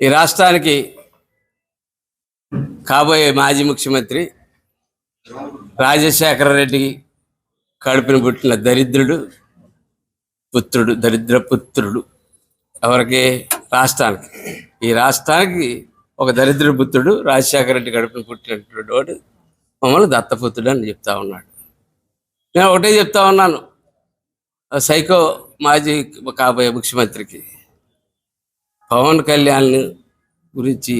ఈ రాష్ట్రానికి కాబోయే మాజీ ముఖ్యమంత్రి రాజశేఖర రెడ్డి కడుపున పుట్టిన దరిద్రుడు పుత్రుడు దరిద్ర పుత్రుడు ఎవరికి? రాష్ట్రానికి. ఈ రాష్ట్రానికి ఒక దరిద్ర పుత్రుడు రాజశేఖర రెడ్డి కడుపున పుట్టినటువంటి వాడు మమ్మల్ని దత్తపుత్రుడు అని చెప్తా ఉన్నాడు. నేను ఒకటే చెప్తా ఉన్నాను. సైకో మాజీ కాబోయే ముఖ్యమంత్రికి పవన్ కళ్యాణ్ గురించి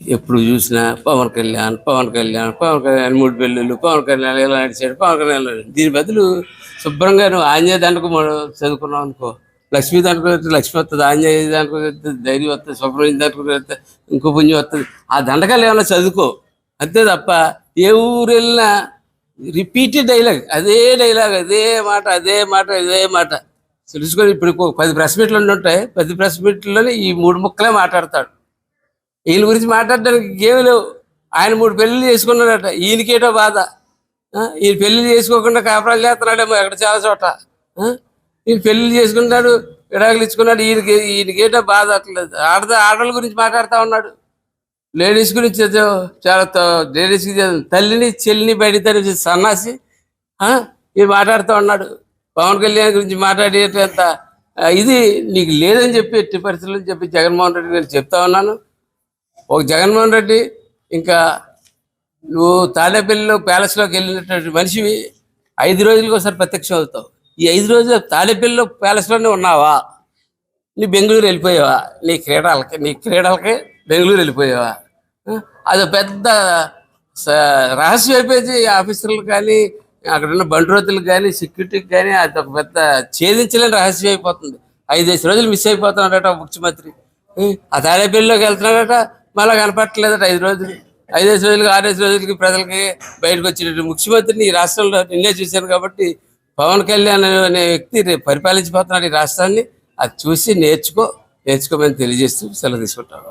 ఎప్పుడు చూసినా పవన్ కళ్యాణ్ పవన్ కళ్యాణ్ పవన్ కళ్యాణ్ మూడు పెళ్ళిళ్ళు పవన్ కళ్యాణ్ ఇలా నడిచాడు పవన్ కళ్యాణ్ దీని బదులు శుభ్రంగా నువ్వు ఆంజనేయ దండకు చదువుకున్నావు అనుకో. లక్ష్మీ దండకు వెళ్తే లక్ష్మి వస్తుంది ఆంజనేయ దండకు వెళ్తే ధైర్యం వస్తుంది శుభ్రం దండకు వెళ్తే ఇంకో పుణ్యం వస్తుంది ఆ దండకాలు ఏమైనా చదువుకో. అంతే తప్ప ఏ ఊరు వెళ్ళినా రిపీటెడ్ డైలాగ్ అదే డైలాగ్ అదే మాట అదే మాట అదే మాట. తెలుసుకొని ఇప్పుడు పది ప్రెస్ మీట్లు ఉంటాయి. పది ప్రెస్ మీట్లలో ఈ మూడు ముక్కలే మాట్లాడతాడు. వీళ్ళ గురించి మాట్లాడడానికి ఏమీ లేవు. ఆయన మూడు పెళ్ళిళ్ళు చేసుకున్నాడట. ఈయనకేటో బాధ. ఈయన పెళ్ళి చేసుకోకుండా కాపురాలు చేస్తున్నాడేమో ఎక్కడ చాలా చోట. ఈయన పెళ్ళి చేసుకున్నాడు విడాకులు ఇచ్చుకున్నాడు. ఈయనకి ఈయనకేటో బాధ అట్లేదు. ఆడదా ఆడవాళ్ళ గురించి మాట్లాడుతూ ఉన్నాడు. లేడీస్ గురించి చాలా లేడీస్కి తల్లిని చెల్లిని బయట సన్నాసి ఆ, ఇది మాట్లాడుతూ ఉన్నాడు. పవన్ కళ్యాణ్ గురించి మాట్లాడేటంత ఇది నీకు లేదని చెప్పి ఎట్టి పరిస్థితులు చెప్పి జగన్మోహన్ రెడ్డి నేను చెప్తా ఉన్నాను. ఒక జగన్మోహన్ రెడ్డి ఇంకా నువ్వు తాడేపల్లిలో ప్యాలెస్లోకి వెళ్ళినటువంటి మనిషివి ఐదు రోజులకి ఒకసారి ప్రత్యక్షం అవుతావు. ఈ ఐదు రోజులు తాడేపల్లిలో ప్యాలెస్లోనే ఉన్నావా? నీ బెంగళూరు వెళ్ళిపోయావా? నీ క్రీడలకి నీ క్రీడలకి బెంగళూరు వెళ్ళిపోయావా? అది పెద్ద స- రహస్యం అయిపోయింది ఆఫీసర్లు కానీ అక్కడ ఉన్న బండ్రోతులకు కానీ సెక్యూరిటీకి కానీ అది ఒక పెద్ద ఛేదించలేని రహస్యం అయిపోతుంది. ఐదేసి రోజులు మిస్ అయిపోతున్నాడట ముఖ్యమంత్రి. ఆ తాడేపల్లిలోకి వెళ్తున్నాడట మళ్ళీ కనపట్టలేదట ఐదు రోజులు. ఐదేసి రోజులకి ఆరేసి రోజులకి ప్రజలకి బయటకు వచ్చినట్టు ముఖ్యమంత్రిని ఈ రాష్ట్రంలో నిన్నే చూశాను కాబట్టి పవన్ కళ్యాణ్ అనే వ్యక్తి పరిపాలించిపోతున్నాడు ఈ రాష్ట్రాన్ని. అది చూసి నేర్చుకో నేర్చుకోమని తెలియజేస్తూ సెలవు తీసుకుంటాను.